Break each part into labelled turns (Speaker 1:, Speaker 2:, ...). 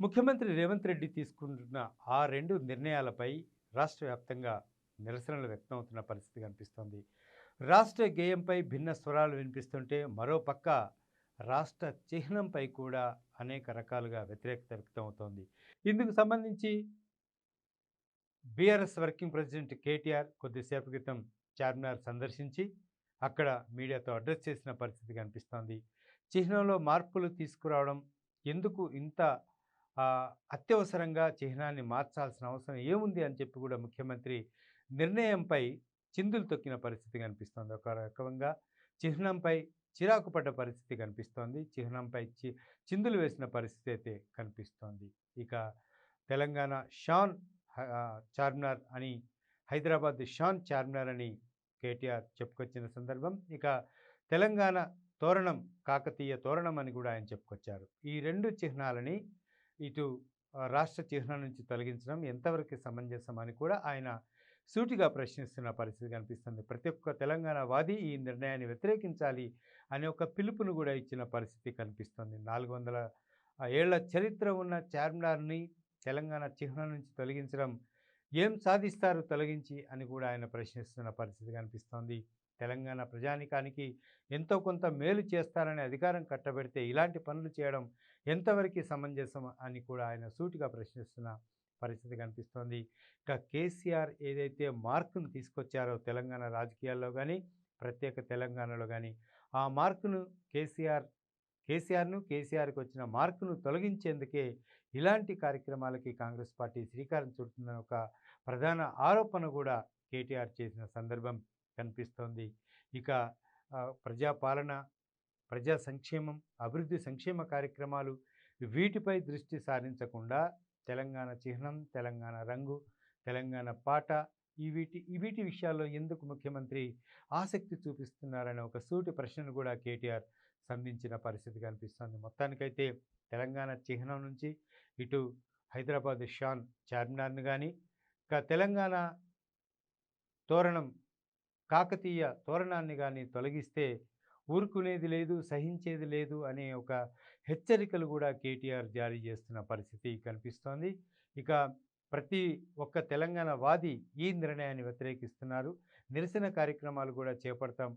Speaker 1: ముఖ్యమంత్రి రేవంత్ రెడ్డి తీసుకుంటున్న ఆ రెండు నిర్ణయాలపై రాష్ట్ర వ్యాప్తంగా నిరసనలు వ్యక్తమవుతున్న పరిస్థితి కనిపిస్తోంది. రాష్ట్ర గేయంపై భిన్న స్వరాలు వినిపిస్తుంటే మరోపక్క రాష్ట్ర చిహ్నంపై కూడా అనేక రకాలుగా వ్యతిరేకత వ్యక్తమవుతోంది. ఇందుకు సంబంధించి బీఆర్ఎస్ వర్కింగ్ ప్రెసిడెంట్ కేటీఆర్ కొద్దిసేపు క్రితం చార్మినార్ సందర్శించి అక్కడ మీడియాతో అడ్రస్ చేసిన పరిస్థితి కనిపిస్తోంది. చిహ్నంలో మార్పులు తీసుకురావడం ఎందుకు ఇంత అత్యవసరంగా చిహ్నాన్ని మార్చాల్సిన అవసరం ఏముంది అని చెప్పి కూడా ముఖ్యమంత్రి నిర్ణయంపై చిందులు తొక్కిన పరిస్థితి కనిపిస్తోంది. ఒక రకంగా చిహ్నంపై చిరాకు పడ్డ పరిస్థితి కనిపిస్తోంది. చిహ్నంపై చి చిందులు వేసిన పరిస్థితి అయితే కనిపిస్తోంది. ఇక తెలంగాణ షాన్ చార్మినార్ అని హైదరాబాద్ షాన్ చార్మినార్ అని కేటీఆర్ చెప్పుకొచ్చిన సందర్భం. ఇక తెలంగాణ తోరణం కాకతీయ తోరణం అని కూడా ఆయన చెప్పుకొచ్చారు. ఈ రెండు చిహ్నాలని ఇటు రాష్ట్ర చిహ్నం నుంచి తొలగించడం ఎంతవరకు సమంజసం అని కూడా ఆయన సూటిగా ప్రశ్నిస్తున్న పరిస్థితి కనిపిస్తుంది. ప్రతి ఒక్క తెలంగాణ వాది ఈ నిర్ణయాన్ని వ్యతిరేకించాలి అనే ఒక పిలుపును కూడా ఇచ్చిన పరిస్థితి కనిపిస్తుంది. నాలుగు వందల ఏళ్ళ చరిత్ర ఉన్న చార్మినార్ని తెలంగాణ చిహ్నం నుంచి తొలగించడం ఏం సాధిస్తారు తొలగించి అని కూడా ఆయన ప్రశ్నిస్తున్న పరిస్థితి కనిపిస్తోంది. తెలంగాణ ప్రజానికానికి ఎంతో కొంత మేలు చేస్తారని అధికారం కట్టబెడితే ఇలాంటి పనులు చేయడం ఎంతవరకు సమంజసం అని కూడా ఆయన సూటిగా ప్రశ్నిస్తున్న పరిస్థితి కనిపిస్తోంది. ఇక కేసీఆర్ ఏదైతే మార్కును తీసుకొచ్చారో తెలంగాణ రాజకీయాల్లో కానీ ప్రత్యేక తెలంగాణలో కానీ ఆ మార్కును కేసీఆర్ కేసీఆర్ను కేసీఆర్కి వచ్చిన మార్కును తొలగించేందుకే ఇలాంటి కార్యక్రమాలకి కాంగ్రెస్ పార్టీ శ్రీకారం చుడుతుందన్న ఒక ప్రధాన ఆరోపణ కూడా కేటీఆర్ చేసిన సందర్భం కనిపిస్తోంది. ఇక ప్రజాపాలన ప్రజా సంక్షేమం అభివృద్ధి సంక్షేమ కార్యక్రమాలు వీటిపై దృష్టి సారించకుండా తెలంగాణ చిహ్నం తెలంగాణ రంగు తెలంగాణ పాట ఈ వీటి ఈ వీటి విషయాల్లో ఎందుకు ముఖ్యమంత్రి ఆసక్తి చూపిస్తున్నారనే ఒక సూటి ప్రశ్నను కూడా కేటీఆర్ సంధించిన పరిస్థితి కనిపిస్తుంది. మొత్తానికైతే తెలంగాణ చిహ్నం నుంచి ఇటు హైదరాబాద్ షాన్ చార్మినార్ను కానీ ఇక తెలంగాణ తోరణం కాకతీయ తోరణాన్ని కానీ తొలగిస్తే ఊరుకునేది లేదు సహించేది లేదు అనే ఒక హెచ్చరికలు కూడా కేటీఆర్ జారీ చేస్తున్న పరిస్థితి కనిపిస్తోంది. ఇక ప్రతి ఒక్క తెలంగాణ వాది ఈ నిర్ణయాన్ని వ్యతిరేకిస్తున్నారు. నిరసన కార్యక్రమాలు కూడా చేపడతాం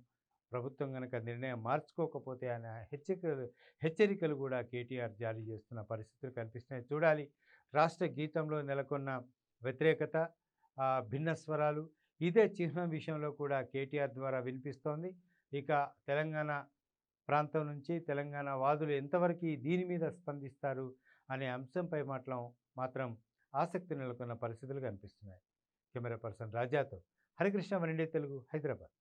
Speaker 1: ప్రభుత్వం కనుక నిర్ణయం మార్చుకోకపోతే అనే హెచ్చరికలు హెచ్చరికలు కూడా కేటీఆర్ జారీ చేస్తున్న పరిస్థితులు కనిపిస్తున్నాయి. చూడాలి రాష్ట్ర గీతంలో నెలకొన్న వ్యతిరేకత భిన్న స్వరాలు ఇదే చిహ్నం విషయంలో కూడా కేటీఆర్ ద్వారా వినిపిస్తోంది. ఇక తెలంగాణ ప్రాంతం నుంచి తెలంగాణ వాదులు ఎంతవరకు దీని మీద స్పందిస్తారు అనే అంశంపై మాట్లం మాత్రం ఆసక్తి నెలకొన్న పరిస్థితులు కనిపిస్తున్నాయి. కెమెరా పర్సన్ రాజాతో హరికృష్ణ వనిండే తెలుగు హైదరాబాద్.